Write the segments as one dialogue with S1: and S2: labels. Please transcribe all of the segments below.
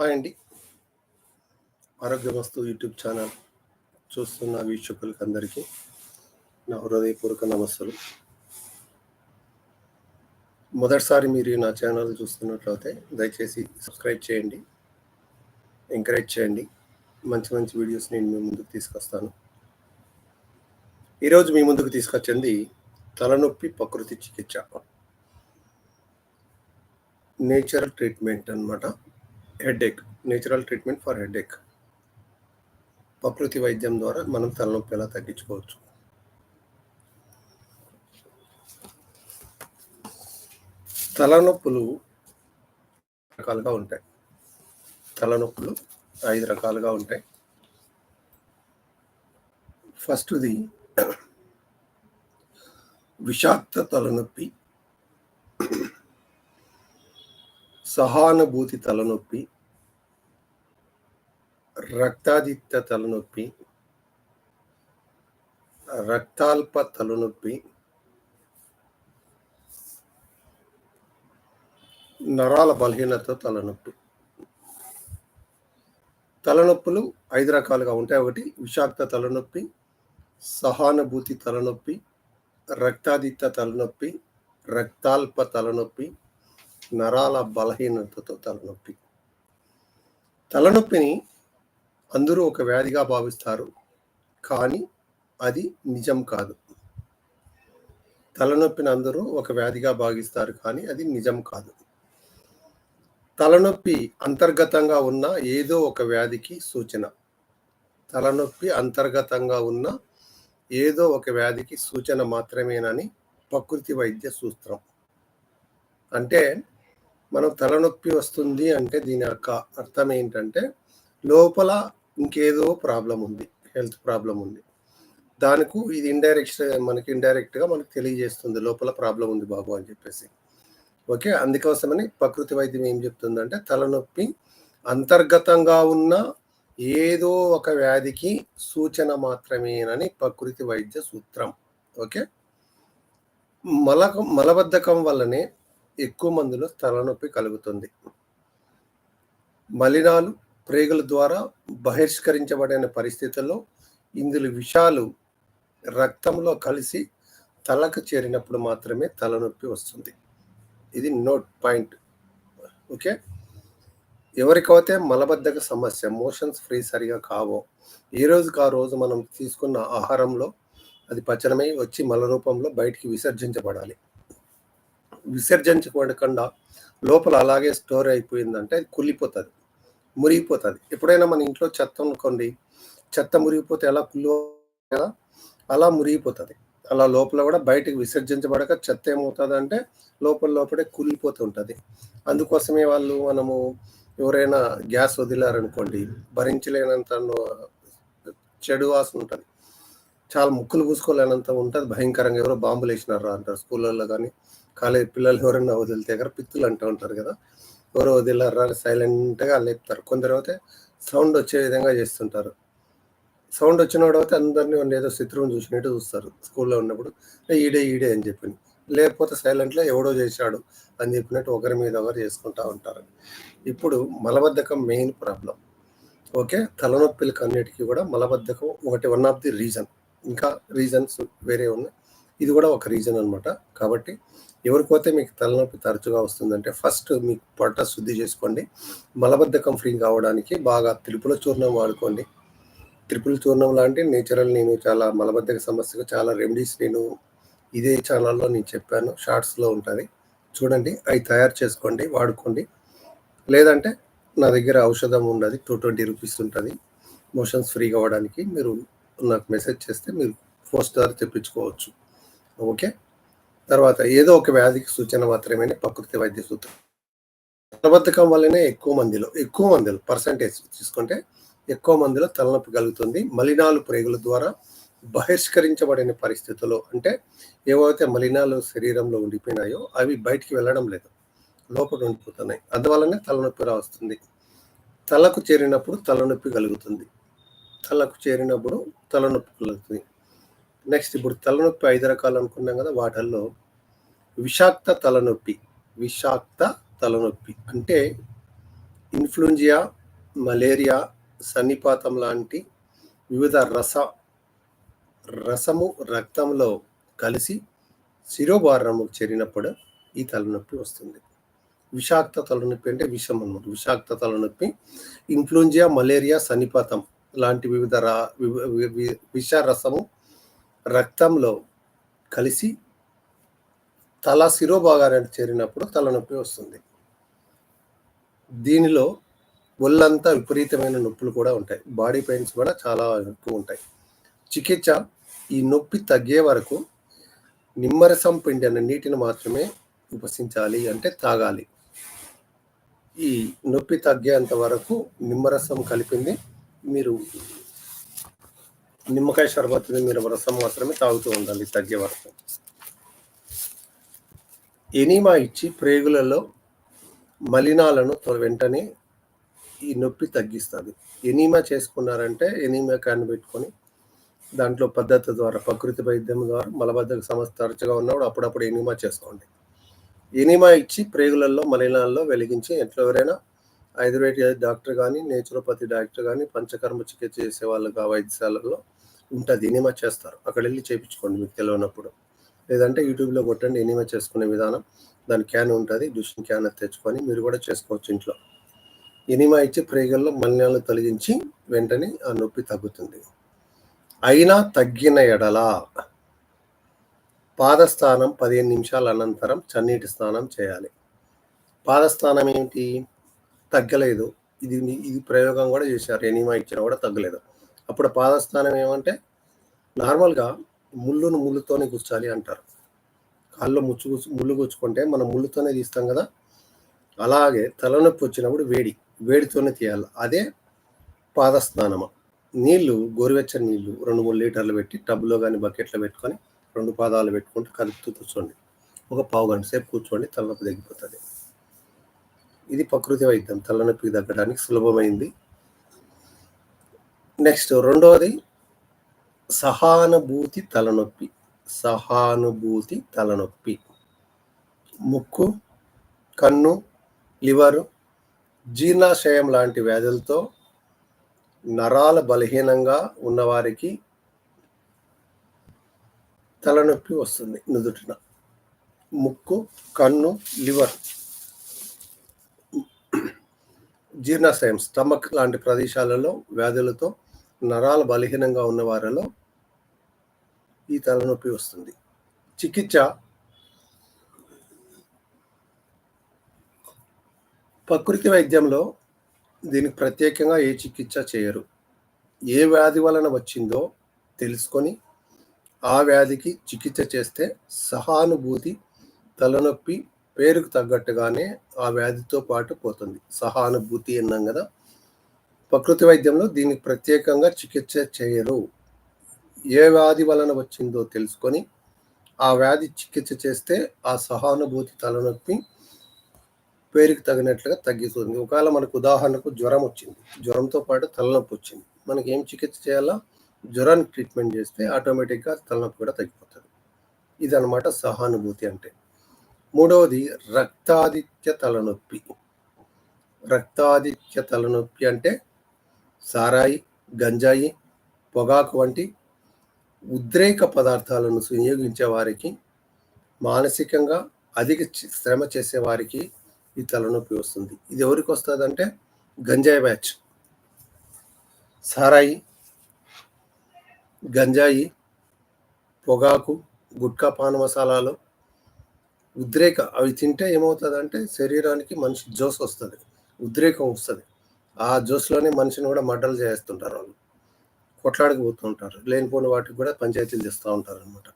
S1: Hi అండి. ఆరోగ్య వస్తు యూట్యూబ్ ఛానల్ చూస్తున్న వీక్షకులకు అందరికీ నా హృదయపూర్వక నమస్సులు. మొదటిసారి మీరు నా ఛానల్ చూస్తున్నట్లయితే దయచేసి సబ్స్క్రైబ్ చేయండి ఎంకరేజ్ చేయండి. మంచి మంచి వీడియోస్ నేను మీ ముందుకు తీసుకొస్తాను. ఈరోజు మీ ముందుకు తీసుకొచ్చింది తలనొప్పి ప్రకృతి చికిత్స. నేచురల్ ట్రీట్మెంట్ అన్నమాట. Headache natural treatment for headache. ప్రకృతి వైద్యం ద్వారా మనం తలనొప్పి ఎలా తగ్గించుకోవచ్చు? తలనొప్పులు రకాలుగా ఉంటాయి. తలనొప్పులు ఐదు రకాలుగా ఉంటాయి. ఫస్ట్ది విషాక్త తలనొప్పి సహానుభూతి తలనొప్పి రక్తాదిత్య తలనొప్పి రక్తాల్ప తలనొప్పి నరాల బలహీనత తలనొప్పి. తలనొప్పులు ఐదు రకాలుగా ఉంటాయి. ఒకటి విషాక్త తలనొప్పి సహానుభూతి తలనొప్పి రక్తాదిత్య తలనొప్పి రక్తాల్ప తలనొప్పి నరాల బలహీనతతో తలనొప్పి. తలనొప్పిని అందరూ ఒక వ్యాధిగా భావిస్తారు. కానీ అది నిజం కాదు. తలనొప్పిని అందరూ ఒక వ్యాధిగా భావిస్తారు. కానీ అది నిజం కాదు. తలనొప్పి అంతర్గతంగా ఉన్న ఏదో ఒక వ్యాధికి సూచన. తలనొప్పి అంతర్గతంగా ఉన్న ఏదో ఒక వ్యాధికి సూచన మాత్రమేనని ప్రకృతి వైద్య సూత్రం. అంటే మనం తలనొప్పి వస్తుంది అంటే దీని యొక్క అర్థం ఏంటంటే లోపల ఇంకేదో ప్రాబ్లం ఉంది హెల్త్ ప్రాబ్లం ఉంది. దానికి ఇది ఇండైరెక్ట్ మనకి ఇండైరెక్ట్గా మనకు తెలియజేస్తుంది లోపల ప్రాబ్లం ఉంది బాబు అని చెప్పేసి. ఓకే? అందుకోసమని ప్రకృతి వైద్యం ఏం చెప్తుందంటే తలనొప్పి అంతర్గతంగా ఉన్న ఏదో ఒక వ్యాధికి సూచన మాత్రమేనని ప్రకృతి వైద్య సూత్రం. ఓకే? మల మలబద్ధకం వల్లనే ఎక్కువ మందిలో తలనొప్పి కలుగుతుంది. మలినాలు ప్రేగుల ద్వారా బహిష్కరించబడిన పరిస్థితుల్లో ఇందులో విషాలు రక్తంలో కలిసి తలకు చేరినప్పుడు మాత్రమే తలనొప్పి వస్తుంది. ఇది నోట్ పాయింట్. ఓకే? ఎవరికైతే మలబద్ధక సమస్య మోషన్స్ ఫ్రీ సరిగా కావో ఏ రోజుకి ఆ రోజు మనం తీసుకున్న ఆహారంలో అది పచనమై వచ్చి మల రూపంలో బయటికి విసర్జించబడాలి. విసర్జించకుండా లోపల అలాగే స్టోర్ అయిపోయిందంటే అది కుళ్ళిపోతుంది. మురిగిపోతుంది. ఎప్పుడైనా మన ఇంట్లో చెత్త అనుకోండి చెత్త మురిగిపోతే ఎలా కుళ్ళు కదా అలా మురిగిపోతుంది. అలా లోపల కూడా బయటకు విసర్జించబడక చెత్త ఏమవుతుంది అంటే లోపల లోపలే కుళ్ళిపోతూ ఉంటుంది. అందుకోసమే వాళ్ళు మనము ఎవరైనా గ్యాస్ వదిలారనుకోండి భరించలేనంత చెడు వాసన ఉంటుంది. చాలా ముక్కులు పూసుకోలేనంత ఉంటుంది. భయంకరంగా ఎవరో బాంబులు వేసినారా అంటారు. స్కూళ్ళల్లో కానీ కాలేజ్ పిల్లలు ఎవరైనా వదిలితే కదా పిత్తులు అంటూ ఉంటారు కదా. ఎవరో వదిలారా సైలెంట్గా లేపుతారు. కొందరు అయితే సౌండ్ వచ్చే విధంగా చేస్తుంటారు. సౌండ్ వచ్చినప్పుడు అయితే అందరినీ ఏదో శత్రువుని చూసినట్టు చూస్తారు. స్కూల్లో ఉన్నప్పుడు ఈడే ఈడే అని చెప్పి లేకపోతే సైలెంట్లో ఎవడో చేశాడు అని చెప్పినట్టు ఒకరి మీద ఒకరు చేసుకుంటూ ఉంటారు. ఇప్పుడు మలబద్ధకం మెయిన్ ప్రాబ్లం. ఓకే? తలనొప్పిలకు అన్నిటికీ కూడా మలబద్ధకం ఒకటి వన్ ఆఫ్ ది రీజన్. ఇంకా రీజన్స్ వేరే ఉన్నాయి. ఇది కూడా ఒక రీజన్ అనమాట కాబట్టి ఎవరికైతే మీకు తలనొప్పి తరచుగా వస్తుందంటే ఫస్ట్ మీకు పొట్ట శుద్ధి చేసుకోండి. మలబద్ధకం ఫ్రీ కావడానికి బాగా తిరుపుల చూర్ణం వాడుకోండి. త్రిపుల చూర్ణం లాంటి నేచురల్ నేను చాలా మలబద్ధక సమస్యకు చాలా రెమెడీస్ నేను ఇదే ఛానల్లో నేను చెప్పాను. షార్ట్స్లో ఉంటుంది. చూడండి అవి తయారు చేసుకోండి వాడుకోండి. లేదంటే నా దగ్గర ఔషధం ఉన్నది టూ ట్వంటీ రూపీస్ ఉంటుంది. మోషన్స్ ఫ్రీ కావడానికి మీరు నాకు మెసేజ్ చేస్తే మీరు పోస్ట్ ద్వారా తెప్పించుకోవచ్చు. ఓకే తర్వాత ఏదో ఒక వ్యాధికి సూచన మాత్రమే ప్రకృతి వైద్య సూత్రం. మలబద్ధకం వల్లనే ఎక్కువ మందిలో ఎక్కువ మందిలో పర్సంటేజ్ తీసుకుంటే ఎక్కువ మందిలో తలనొప్పి కలుగుతుంది. మలినాలు ప్రేగుల ద్వారా బహిష్కరించబడిన పరిస్థితుల్లో అంటే ఏవైతే మలినాలు శరీరంలో ఉండిపోయినాయో అవి బయటికి వెళ్ళడం లేదు. లోపల ఉండిపోతున్నాయి. అందువల్లనే తలనొప్పి రావస్తుంది తలకు చేరినప్పుడు తలనొప్పి కలుగుతుంది. తలకు చేరినప్పుడు తలనొప్పి కలుగుతుంది. నెక్స్ట్ ఇప్పుడు తలనొప్పి ఐదు రకాలు అనుకున్నాం కదా వాటిల్లో విషాక్త తలనొప్పి విషాక్త తలనొప్పి. అంటే ఇన్ఫ్లుయెంజియా మలేరియా సన్నిపాతం లాంటి వివిధ రస రసము రక్తంలో కలిసి శిరోభారము చేరినప్పుడు ఈ తలనొప్పి వస్తుంది. విషాక్త తలనొప్పి అంటే విషం అన్నమాట. విషాక్త తలనొప్పి ఇన్ఫ్లుయెంజియా మలేరియా సన్నిపాతం లాంటి వివిధ రా వి- విష రసము రక్తంలో కలిసి తల శిరోభాగానికి చేరినప్పుడు తలనొప్పి వస్తుంది. దీనిలో ఒళ్ళంతా విపరీతమైన నొప్పులు కూడా ఉంటాయి. బాడీ పెయిన్స్ కూడా చాలా ఎక్కువ ఉంటాయి. చికిత్స ఈ నొప్పి తగ్గే వరకు నిమ్మరసం పిండిన నీటిని మాత్రమే ఉపసించాలి అంటే తాగాలి. ఈ నొప్పి తగ్గేంత వరకు నిమ్మరసం కలిపింది మీరు నిమ్మకాయ షర్బత్ని మీరు రసం మాత్రమే తాగుతూ ఉండాలి తగ్గే వరకు. ఎనీమా ఇచ్చి ప్రేగులలో మలినాలను వెంటనే ఈ నొప్పి తగ్గిస్తుంది. ఎనీమా చేసుకున్నారంటే ఎనీమా క్యాన్ పెట్టుకొని దాంట్లో పద్ధతి ద్వారా ప్రకృతి వైద్యం ద్వారా మలబద్ధక సమస్య తరచుగా ఉన్నప్పుడు అప్పుడప్పుడు ఎనీమా చేసుకోండి. ఎనీమా ఇచ్చి ప్రేగులలో మలినాల్లో వెలిగించి ఎట్లా ఎవరైనా ఆయుర్వేదిక్ డాక్టర్ కానీ నేచురోపతి డాక్టర్ కానీ పంచకర్మ చికిత్స చేసే వాళ్ళకి ఆ వైద్యశాలలో ఉంటుంది ఎనిమా చేస్తారు. అక్కడ వెళ్ళి చేయించుకోండి మీకు తెలియనప్పుడు. లేదంటే యూట్యూబ్లో కొట్టండి ఎనిమా చేసుకునే విధానం. దాని క్యాన్ ఉంటుంది డ్యూషన్ క్యాన్ తెచ్చుకొని మీరు కూడా చేసుకోవచ్చు ఇంట్లో. ఎనిమా ఇచ్చి ప్రేగల్లో మలినాలు తొలగించి వెంటనే ఆ నొప్పి తగ్గుతుంది. అయినా తగ్గిన ఎడల పాదస్థానం పదిహేను నిమిషాల అనంతరం చన్నీటి స్నానం చేయాలి. పాదస్థానం ఏంటి? తగ్గలేదు. ఇది ఇది ప్రయోగం కూడా చేశారు. ఎనిమా ఇచ్చినా కూడా తగ్గలేదు. అప్పుడు పాదస్థానం ఏమంటే నార్మల్గా ముళ్ళును ముళ్ళుతోనే గుచ్చాలి అంటారు. కాళ్ళు ముచ్చు ముళ్ళు గుచ్చుకుంటే మనం ముళ్ళుతోనే తీస్తాం కదా? అలాగే తలనొప్పి వచ్చినప్పుడు వేడి వేడితోనే తీయాలి. అదే పాదస్నానము. నీళ్ళు గోరువెచ్చని నీళ్ళు రెండు మూడు లీటర్లు పెట్టి టబ్లో కానీ బకెట్లో పెట్టుకొని రెండు పాదాలు పెట్టుకుంటూ కలుపుతూ కూర్చోండి. ఒక పావు గంట సేపు కూర్చోండి తలనొప్పి తగ్గిపోతుంది. ఇది ప్రకృతి వైద్యం. తలనొప్పి తగ్గడానికి సులభమైంది. నెక్స్ట్ రెండవది సహానుభూతి తలనొప్పి. సహానుభూతి తలనొప్పి. ముక్కు కన్ను లివరు జీర్ణాశయం లాంటి వ్యాధులతో నరాల బలహీనంగా ఉన్నవారికి తలనొప్పి వస్తుంది నుదుటిన. ముక్కు కన్ను లివర్. జీర్ణాశయం స్టమక్ లాంటి ప్రదేశాలలో వ్యాధులతో నరాలు బలహీనంగా ఉన్న వారిలో ఈ తలనొప్పి వస్తుంది. చికిత్స ప్రకృతి వైద్యంలో దీనికి ప్రత్యేకంగా ఏ చికిత్స చేయరు. ఏ వ్యాధి వలన వచ్చిందో తెలుసుకొని ఆ వ్యాధికి చికిత్స చేస్తే సహానుభూతి తలనొప్పి పేరుకు తగ్గట్టుగానే ఆ వ్యాధితో పాటు పోతుంది. సహానుభూతి అన్నాం కదా. ప్రకృతి వైద్యంలో దీనికి ప్రత్యేకంగా చికిత్స చేయరు. ఏ వ్యాధి వలన వచ్చిందో తెలుసుకొని ఆ వ్యాధి చికిత్స చేస్తే ఆ సహానుభూతి తలనొప్పి పేరుకి తగినట్లుగా తగ్గుతుంది ఒకవేళ మనకు ఉదాహరణకు జ్వరం వచ్చింది. జ్వరంతో పాటు తలనొప్పి వచ్చింది. మనకి ఏం చికిత్స చేయాలా? జ్వరానికి ట్రీట్మెంట్ చేస్తే ఆటోమేటిక్గా తలనొప్పి కూడా తగ్గిపోతుంది. ఇది సహానుభూతి అంటే. మూడవది రక్తాదిత్య తలనొప్పి. రక్తాదిత్య తలనొప్పి అంటే సారాయి గంజాయి పొగాకు వంటి ఉద్రేక పదార్థాలను వినియోగించే వారికి మానసికంగా అధిక శ్రమ చేసే వారికి ఈ తలనొప్పి వస్తుంది. ఇది ఎవరికి వస్తుంది అంటే గంజాయి బ్యాచ్. సారాయి గంజాయి పొగాకు గుట్కా పాన మసాలాలు ఉద్రేక అవి తింటే ఏమవుతుందంటే శరీరానికి మనిషి జోస్ వస్తుంది ఉద్రేకం వస్తుంది. ఆ జోస్లోనే మనిషిని కూడా మడ్డలు చేస్తుంటారు వాళ్ళు. కొట్లాడికి పోతుంటారు లేనిపోని వాటికి కూడా పంచాయతీలు తెస్తూ ఉంటారు అనమాట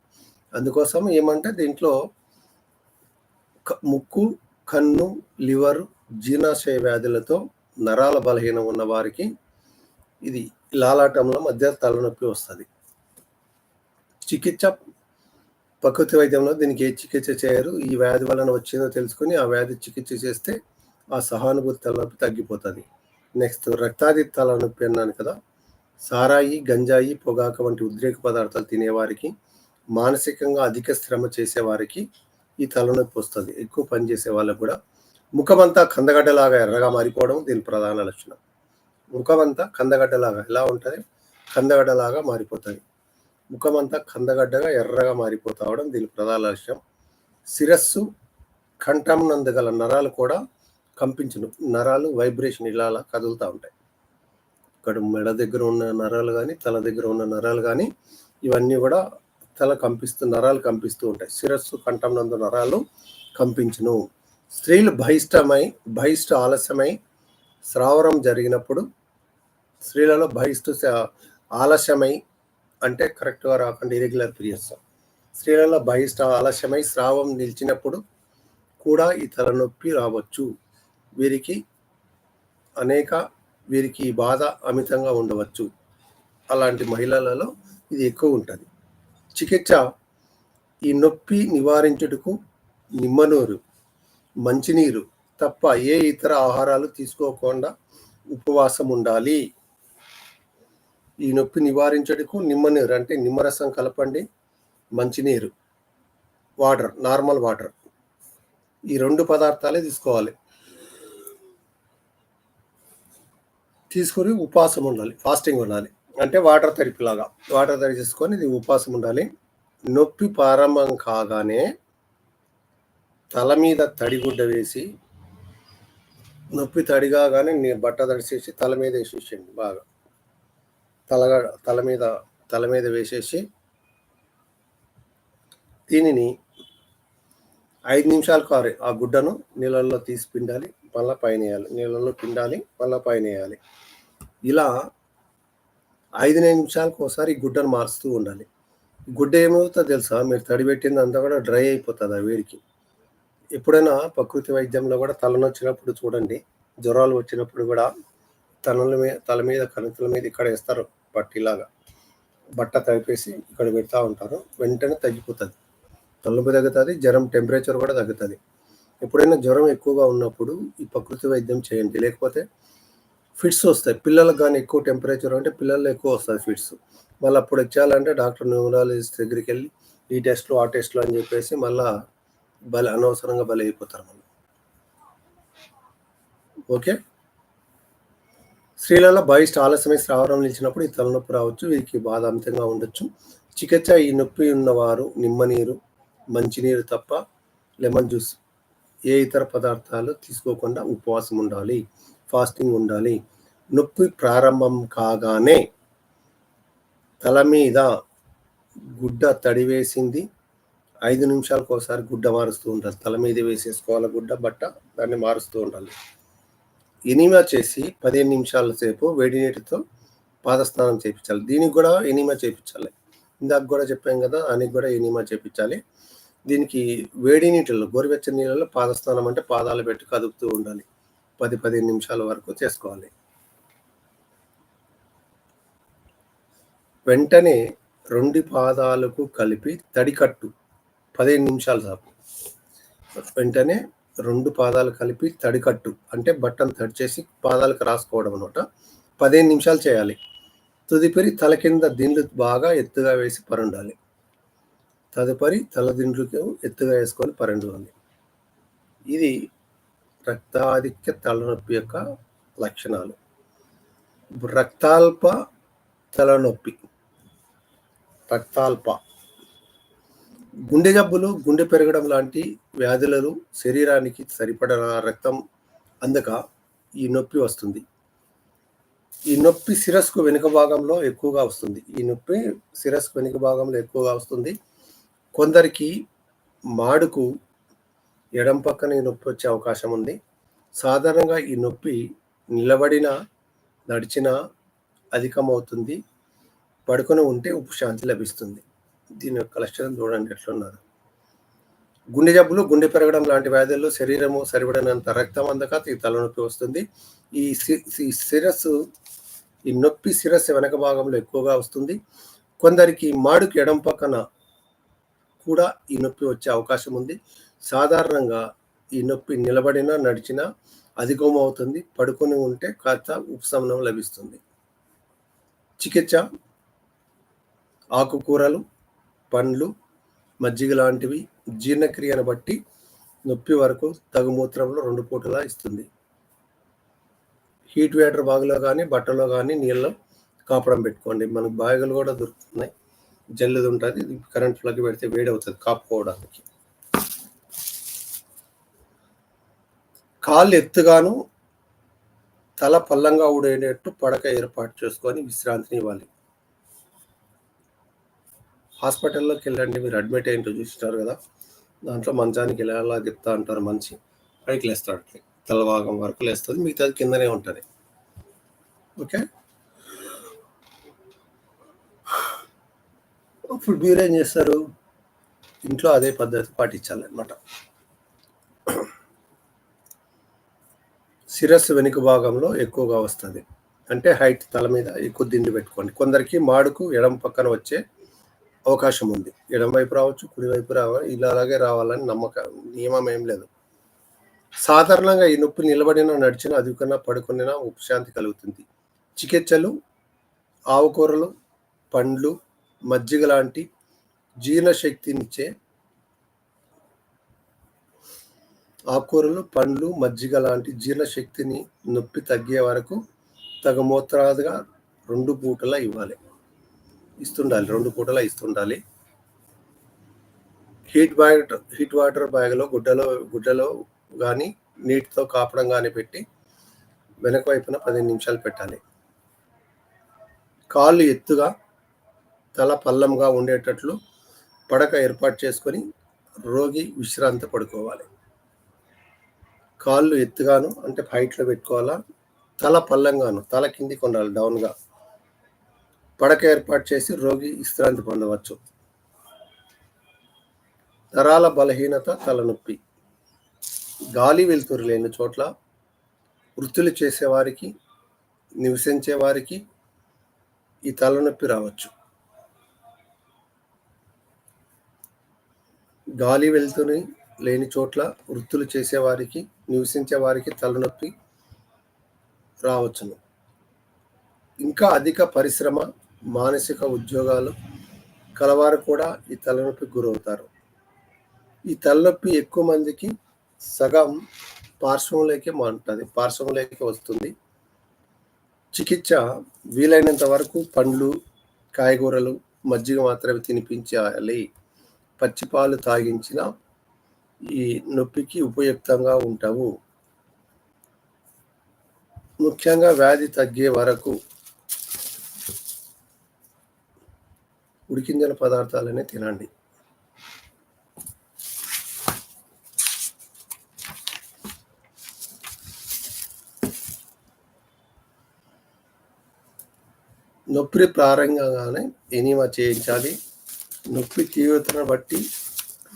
S1: అందుకోసం ఏమంటే దీంట్లో ముక్కు కన్ను లివర్ జీర్ణాశయ వ్యాధులతో నరాల బలహీనం ఉన్న వారికి ఇది లాలాటంలో మధ్య తలనొప్పి వస్తుంది. చికిత్స ప్రకృతి వైద్యంలో దీనికి ఏ చికిత్స చేయరు. ఈ వ్యాధి వలన వచ్చిందో తెలుసుకుని ఆ వ్యాధి చికిత్స చేస్తే ఆ సహానుభూతి తలనొప్పి తగ్గిపోతుంది. నెక్స్ట్ రక్తాదిత్తాల నొప్పి అన్నాను కదా. సారాయి గంజాయి పొగాకు వంటి ఉద్రేక పదార్థాలు తినేవారికి మానసికంగా అధిక శ్రమ చేసేవారికి ఈ తలనొప్పి వస్తుంది. ఎక్కువ పని చేసే వాళ్ళకు కూడా ముఖమంతా కందగడ్డలాగా ఎర్రగా మారిపోవడం దీని ప్రధాన లక్షణం. ముఖమంతా కందగడ్డలాగా ఎలా ఉంటుంది? కందగడ్డలాగా మారిపోతుంది ముఖమంతా కందగడ్డగా ఎర్రగా మారిపోతావడం దీని ప్రధాన లక్ష్యం శిరస్సు కంఠం నందు గల నరాలు కూడా కంపించును నరాలు వైబ్రేషన్ ఇలా అలా కదులుతూ ఉంటాయి. ఇక్కడ మెడ దగ్గర ఉన్న నరాలు కానీ తల దగ్గర ఉన్న నరాలు కానీ ఇవన్నీ కూడా తల కంపిస్తూ నరాలు కంపిస్తూ ఉంటాయి. శిరస్సు కంఠం నందు నరాలు కంపించును. స్త్రీలు బహిష్టమై బహిష్ట ఆలస్యమై స్రావరం జరిగినప్పుడు స్త్రీలలో బహిష్టు ఆలస్యమై అంటే కరెక్ట్గా రాకుండా ఇరెగ్యులర్ పీరియడ్స్ స్త్రీలలో బహిష్ట ఆలస్యమై స్రావం నిలిచినప్పుడు కూడా ఈ తలనొప్పి రావచ్చు. వీరికి అనేక వీరికి బాధ అమితంగా ఉండవచ్చు. అలాంటి మహిళలలో ఇది ఎక్కువ ఉంటుంది. చికిత్స ఈ నొప్పి నివారించుటకు నిమ్మనూరు మంచినీరు తప్ప ఏ ఇతర ఆహారాలు తీసుకోకుండా ఉపవాసం ఉండాలి. ఈ నొప్పి నివారించుటకు నిమ్మనీరు అంటే నిమ్మరసం కలపండి మంచినీరు వాటర్ నార్మల్ వాటర్. ఈ రెండు పదార్థాలే తీసుకోవాలి. తీసుకొని ఉపవాసం ఉండాలి ఫాస్టింగ్ ఉండాలి. అంటే వాటర్ థెరపీ లాగా. వాటర్ థెరపీ చేసుకొని ఇది ఉపవాసం ఉండాలి. నొప్పి ప్రారంభం కాగానే తల మీద తడిగుడ్డ వేసి నొప్పి తడిగాగానే నేను బట్ట తడిసేసి తల మీద వేసేసేయండి బాగా. తలగా తల మీద తల మీద వేసేసి దీనిని ఐదు నిమిషాలు కారు ఆ గుడ్డను నీళ్ళల్లో తీసి పిండాలి. మళ్ళీ పైన వేయాలి నీళ్ళల్లో పిండాలి మళ్ళీ పైన వేయాలి ఇలా ఐదు నిమిషాలకు ఒకసారి గుడ్డను మారుస్తూ ఉండాలి. గుడ్డ ఏమవుతుందో తెలుసా? మీరు తడిపెట్టింది అంతా కూడా డ్రై అయిపోతుంది ఆ వేడికి. ఎప్పుడైనా ప్రకృతి వైద్యంలో కూడా తలనొచ్చినప్పుడు చూడండి జ్వరాలు వచ్చినప్పుడు కూడా తలల మీద తల మీద కణితుల మీద ఇక్కడ వేస్తారు పట్టిలాగా. బట్ట తడిపేసి ఇక్కడ పెడతా ఉంటారు వెంటనే తగ్గిపోతుంది. తలనొప్పి తగ్గుతుంది జ్వరం టెంపరేచర్ కూడా తగ్గుతుంది. ఎప్పుడైనా జ్వరం ఎక్కువగా ఉన్నప్పుడు ఈ ప్రకృతి వైద్యం చేయండి. లేకపోతే ఫిట్స్ వస్తాయి. పిల్లలకు కానీ ఎక్కువ టెంపరేచర్ అంటే పిల్లల్లో ఎక్కువ వస్తాయి ఫిట్స్. మళ్ళీ అప్పుడు వచ్చేయాలంటే డాక్టర్ న్యూరాలజిస్ట్ దగ్గరికి వెళ్ళి ఈ టెస్ట్లు ఆ టెస్ట్లు అని చెప్పేసి మళ్ళా బల అనవసరంగా బలి అయిపోతారు మనం ఓకే? స్త్రీలలో బహిష్ట ఆలస్యమై స్రావరం నిలిచినప్పుడు ఈ తలనొప్పి రావచ్చు. వీరికి బాధ అమితంగా ఉండొచ్చు. చికిత్స ఈ నొప్పి ఉన్నవారు నిమ్మనీరు మంచినీరు తప్ప లెమన్ జ్యూస్. ఏ ఇతర పదార్థాలు తీసుకోకుండా ఉపవాసం ఉండాలి ఫాస్టింగ్ ఉండాలి. నొప్పి ప్రారంభం కాగానే తల మీద గుడ్డ తడివేసింది. ఐదు నిమిషాలకు ఒకసారి గుడ్డ మారుస్తూ ఉండాలి. తల మీద వేసేసుకోవాలి గుడ్డ బట్ట దాన్ని మారుస్తూ ఉండాలి. ఎనిమా చేసి పదిహేను నిమిషాల సేపు వేడి నీటితో పాదస్నానం చేయించాలి. దీనికి కూడా ఎనిమా చేయించాలి. ఇందాక కూడా చెప్పాం కదా దానికి కూడా ఎనిమా చేయించాలి. దీనికి వేడి నీటిలో గోరువెచ్చని నీళ్ళలో పాదస్నానం అంటే పాదాలు పెట్టి కదుపుతూ ఉండాలి. పది పదిహేను నిమిషాల వరకు చేసుకోవాలి. వెంటనే రెండు పాదాలకు కలిపి తడికట్టు పదిహేను నిమిషాలు సాపు వెంటనే రెండు పాదాలు కలిపి తడికట్టు అంటే బట్టను తడిచేసి పాదాలకు రాసుకోవడం అనమాట పదిహేను నిమిషాలు చేయాలి. తుదిపిరి తల కింద దిండ్లు బాగా ఎత్తుగా వేసి పరుండాలి. తదుపరి తలదిండ్లకు ఎత్తుగా వేసుకొని పరుండాలి ఇది రక్తాధిక్య తలనొప్పి యొక్క లక్షణాలు. రక్తాల్ప తలనొప్పి. రక్తాల్ప. గుండె జబ్బులు గుండె పెరగడం లాంటి వ్యాధులను శరీరానికి సరిపడ రక్తం అందక ఈ నొప్పి వస్తుంది. ఈ నొప్పి శిరస్కు వెనుక భాగంలో ఎక్కువగా వస్తుంది. ఈ నొప్పి శిరస్కు వెనుక భాగంలో ఎక్కువగా వస్తుంది. కొందరికి మాడుకు ఎడం పక్కన ఈ నొప్పి వచ్చే అవకాశం ఉంది. సాధారణంగా ఈ నొప్పి నిలబడినా నడిచినా అధికమవుతుంది. పడుకొని ఉంటే ఉపశాంతి లభిస్తుంది. దీని యొక్క లక్షణం చూడండి ఎట్లున్నారు గుండె జబ్బులు గుండె పెరగడం లాంటి వ్యాధుల్లో శరీరము సరిపడినంత రక్తం అందక ఈ తలనొప్పి వస్తుంది. ఈ సి- ఈ శిరస్సు ఈ నొప్పి శిరస్సు వెనక భాగంలో ఎక్కువగా వస్తుంది. కొందరికి మాడుకు ఎడం పక్కన కూడా ఈ నొప్పి వచ్చే అవకాశం ఉంది. సాధారణంగా ఈ నొప్పి నిలబడినా నడిచినా అధికమవుతుంది పడుకొని ఉంటే కాస్త ఉపశమనం లభిస్తుంది. చికిత్స ఆకుకూరలు పండ్లు మజ్జిగ లాంటివి జీర్ణక్రియను బట్టి నొప్పి వరకు తగు మూత్రంలో రెండు పూటలా ఇస్తుంది. హీట్ వేటర్ బాగులో కానీ బట్టలో కానీ నీళ్ళలో కాపడం పెట్టుకోండి. మనకు బాగులు కూడా దొరుకుతున్నాయి. జల్లుది ఉంటుంది ఇది కరెంట్ ప్లగ్ పెడితే వేడి అవుతుంది కాపుకోవడానికి. కాళ్ళు ఎత్తుగాను తల పల్లంగా ఊడేటట్టు పడక ఏర్పాటు చేసుకొని విశ్రాంతిని ఇవ్వాలి. హాస్పిటల్లోకి వెళ్ళండి మీరు అడ్మిట్ అయింటో చూసినారు కదా దాంట్లో మంచానికి ఎలా చెప్తా అంటారు మంచి పైకి లేస్తాడు అట్లా. తలభాగం వరకు లేస్తుంది మిగతాది కిందనే ఉంటుంది. ఓకే? ఇప్పుడు మీరేం చేస్తారు? ఇంట్లో అదే పద్ధతి పాటించాలన్నమాట. శిరస్సు వెనుక భాగంలో ఎక్కువగా వస్తుంది. అంటే హైట్ తల మీద ఎక్కువ దిండి పెట్టుకోండి. కొందరికి మాడుకు ఎడమ పక్కన వచ్చే అవకాశం ఉంది. ఎడమ వైపు రావచ్చు కుడి వైపు రావాలి ఇలా అలాగే రావాలని నమ్మకం నియమం ఏం లేదు. సాధారణంగా ఈ నొప్పి నిలబడిన నడిచిన అదుకున్నా పడుకున్నా ఉపశాంతి కలుగుతుంది. చికిత్సలు ఆవుకూరలు పండ్లు మజ్జిగ లాంటి జీర్ణశక్తినిచ్చే ఆకుకూరలు పండ్లు మజ్జిగ లాంటి జీర్ణశక్తిని నొప్పి తగ్గే వరకు తగ మోతాదుగా రెండు పూటలా ఇవ్వాలి. ఇస్తుండాలి రెండు పూటలా ఇస్తుండాలి. హీట్ బ్యాగ్ హీట్ వాటర్ బ్యాగ్లో గుడ్డలో గుడ్డలో కానీ నీటితో కాపడం కానీ పెట్టి వెనక వైపున పదిహేను నిమిషాలు పెట్టాలి. కాళ్ళు ఎత్తుగా తల పల్లంగా ఉండేటట్లు పడక ఏర్పాటు చేసుకొని రోగి విశ్రాంతి పడుకోవాలి. కాళ్ళు ఎత్తుగాను అంటే హైట్లో పెట్టుకోవాలా? తల పల్లంగాను తల కిందికి ఉండాలి డౌన్గా. పడక ఏర్పాటు చేసి రోగి విశ్రాంతి పొందవచ్చు. నరాల బలహీనత తలనొప్పి. గాలి వెలుతురు లేని చోట్ల వృత్తులు చేసేవారికి నివసించే వారికి ఈ తలనొప్పి రావచ్చు. గాలి వెళ్తూనే లేని చోట్ల వృత్తులు చేసేవారికి నివసించే వారికి తలనొప్పి రావచ్చును. ఇంకా అధిక పరిశ్రమ మానసిక ఉద్యోగాలు కలవారు కూడా ఈ తలనొప్పి గురవుతారు. ఈ తలనొప్పి ఎక్కువ మందికి సగం పార్శ్వంలోకి ఉంటుంది పార్శ్వంలోకి వస్తుంది. చికిత్స వీలైనంత వరకు పండ్లు కాయగూరలు మజ్జిగ మాత్రమే తినిపించాలి. పచ్చిపాలు తాగించిన ఈ నొప్పికి ఉపయుక్తంగా ఉంటావు. ముఖ్యంగా వ్యాధి తగ్గే వరకు ఉడికించిన పదార్థాలనే తినండి. నొప్పి ప్రారంభంగానే ఎనిమా చేయించాలి. నొప్పి తీవ్రతను బట్టి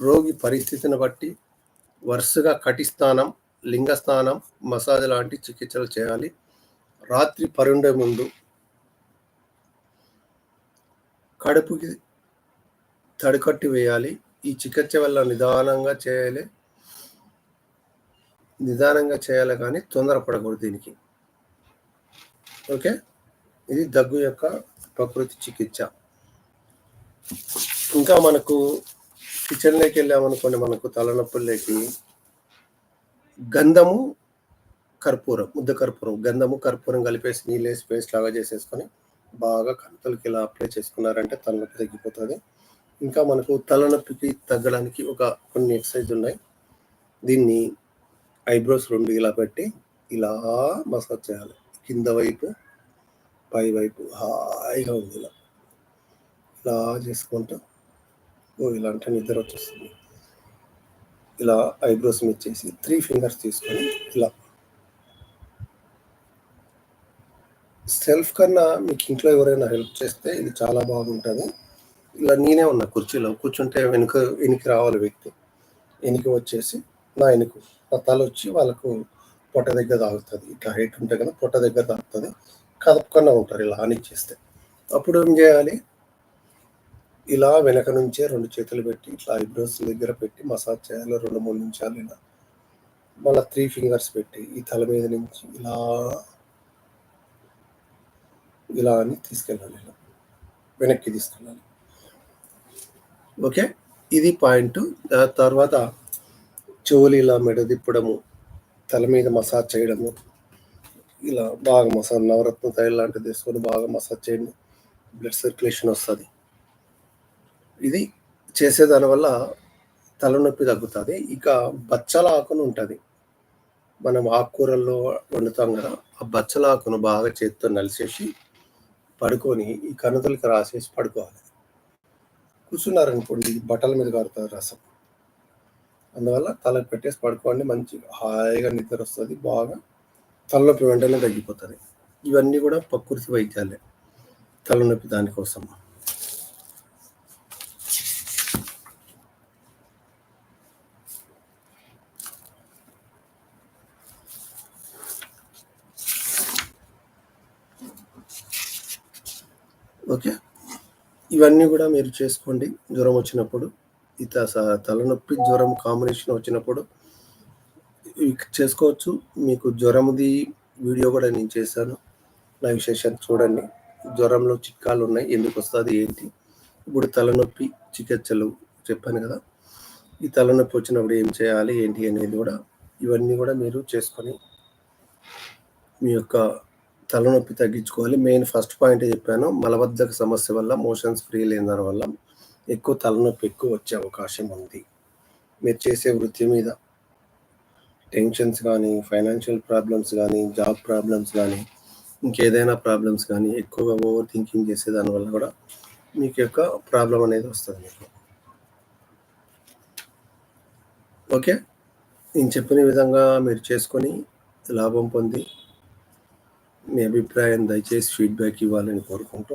S1: రోగి పరిస్థితిని బట్టి వరుసగా కటిస్థానం లింగస్థానం మసాజ్ లాంటి చికిత్సలు చేయాలి. రాత్రి పరుండే ముందు కడుపుకి తడికట్టి వేయాలి. ఈ చికిత్స వల్ల నిదానంగా చేయాలి. నిదానంగా చేయాలి కానీ తొందరపడకూడదు దీనికి. ఓకే? ఇది దగ్గు యొక్క ప్రకృతి చికిత్స. ఇంకా మనకు కిచెన్లోకి వెళ్ళామనుకోండి మనకు తలనొప్పుల్లోకి గంధము కర్పూరం ముద్ద కర్పూరం గంధము కర్పూరం కలిపేసి నీళ్ళు వేసి పేస్ట్ లాగా చేసేసుకొని బాగా కంతలకి ఇలా అప్లై చేసుకున్నారంటే తలనొప్పి తగ్గిపోతుంది. ఇంకా మనకు తలనొప్పికి తగ్గడానికి ఒక కొన్ని ఎక్సర్సైజ్ ఉన్నాయి. దీన్ని ఐబ్రోస్ రెండు ఇలా పెట్టి ఇలా మసాజ్ చేయాలి. కింద వైపు పై వైపు హాయిగా ఉంది ఇలా ఇలా చేసుకుంటూ ఓ ఇలా అంటే నిద్ర వచ్చేస్తుంది. ఇలా ఐబ్రోస్ మీద చేసి త్రీ ఫింగర్స్ తీసుకొని ఇలా సెల్ఫ్ కన్నా మీకు ఇంట్లో ఎవరైనా హెల్ప్ చేస్తే ఇది చాలా బాగుంటుంది. ఇలా నేనే ఉన్నా కుర్చీలో కూర్చుంటే వెనుక వెనికి రావాలి వ్యక్తి. వెనికి వచ్చేసి నా వెనుక నా తల వచ్చి వాళ్ళకు పొట్ట దగ్గర తాగుతుంది. ఇట్లా హైట్ ఉంటే కదా పొట్ట దగ్గర తాగుతుంది. కదపకుండా ఉంటారు ఇలా ఆని చేస్తే అప్పుడు ఏం చేయాలి? ఇలా వెనక నుంచే రెండు చేతులు పెట్టి ఇట్లా ఐబ్రోస్ దగ్గర పెట్టి మసాజ్ చేయాలి రెండు మూడు నిమిషాలు ఇలా. మళ్ళీ త్రీ ఫింగర్స్ పెట్టి ఈ తల మీద నుంచి ఇలా ఇలా అని తీసుకెళ్ళాలి ఇలా. వెనక్కి తీసుకెళ్ళాలి. ఓకే? ఇది పాయింట్ తర్వాత చెవులు ఇలా మెడ తిప్పడము తల మీద మసాజ్ చేయడము ఇలా బాగా మసాజ్ నవరత్న తైలం లాంటిది తీసుకొని బాగా మసాజ్ చేయండి. బ్లడ్ సర్క్యులేషన్ వస్తుంది. ఇది చేసే దానివల్ల తలనొప్పి తగ్గుతుంది. ఇక బచ్చల ఆకును ఉంటుంది. మనం ఆకుకూరల్లో వండుతాం కదా ఆ బచ్చల ఆకును బాగా చేతితో నలిసేసి పడుకొని ఈ కనుతలకి రాసేసి పడుకోవాలి. కూర్చున్నారనుకోండి బట్టల మీద కారుతుంది రసం. అందువల్ల తలకు పెట్టేసి పడుకోండి మంచి హాయిగా నిద్ర వస్తుంది బాగా తలనొప్పి వెంటనే తగ్గిపోతుంది. ఇవన్నీ కూడా ప్రకృతి వైద్యాలే తలనొప్పి దానికోసం ఓకే ఇవన్నీ కూడా మీరు చేసుకోండి. జ్వరం వచ్చినప్పుడు ఇత తలనొప్పి జ్వరం కాంబినేషన్ వచ్చినప్పుడు చేసుకోవచ్చు. మీకు జ్వరముది వీడియో కూడా నేను చేశాను. నా విశేషాన్ని చూడండి. జ్వరంలో చిట్కాలు ఉన్నాయి. ఎందుకు వస్తుంది ఏంటి? ఇప్పుడు తలనొప్పి చికిత్సలు చెప్పాను కదా. ఈ తలనొప్పి వచ్చినప్పుడు ఏం చేయాలి ఏంటి అనేది కూడా ఇవన్నీ కూడా మీరు చేసుకొని మీ యొక్క తలనొప్పి తగ్గించుకోవాలి. మెయిన్ ఫస్ట్ పాయింట్ చెప్పాను మలబద్ధక సమస్య వల్ల మోషన్స్ ఫ్రీ లేని దాని వల్ల ఎక్కువ తలనొప్పి ఎక్కువ వచ్చే అవకాశం ఉంది. మీరు చేసే వృత్తి మీద టెన్షన్స్ కానీ ఫైనాన్షియల్ ప్రాబ్లమ్స్ కానీ జాబ్ ప్రాబ్లమ్స్ కానీ ఇంకేదైనా ప్రాబ్లమ్స్ కానీ ఎక్కువగా ఓవర్ థింకింగ్ చేసే దానివల్ల కూడా మీకు యొక్క ప్రాబ్లం అనేది వస్తుంది మీకు. ఓకే? నేను చెప్పిన విధంగా మీరు చేసుకొని లాభం పొంది మీ అభిప్రాయం దయచేసి ఫీడ్బ్యాక్ ఇవ్వాలని కోరుకుంటూ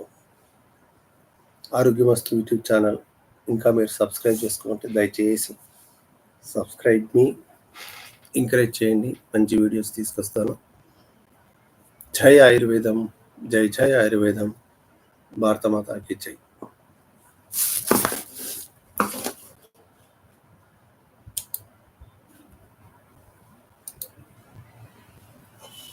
S1: ఆరోగ్యమస్తు యూట్యూబ్ ఛానల్ ఇంకా మీరు సబ్స్క్రైబ్ చేసుకుంటే దయచేసి సబ్స్క్రైబ్ మీ ఎంకరేజ్ చేయండి. మంచి వీడియోస్ తీసుకొస్తాను. జై ఆయుర్వేదం జై జై ఆయుర్వేదం. భారతమాతాకి జై.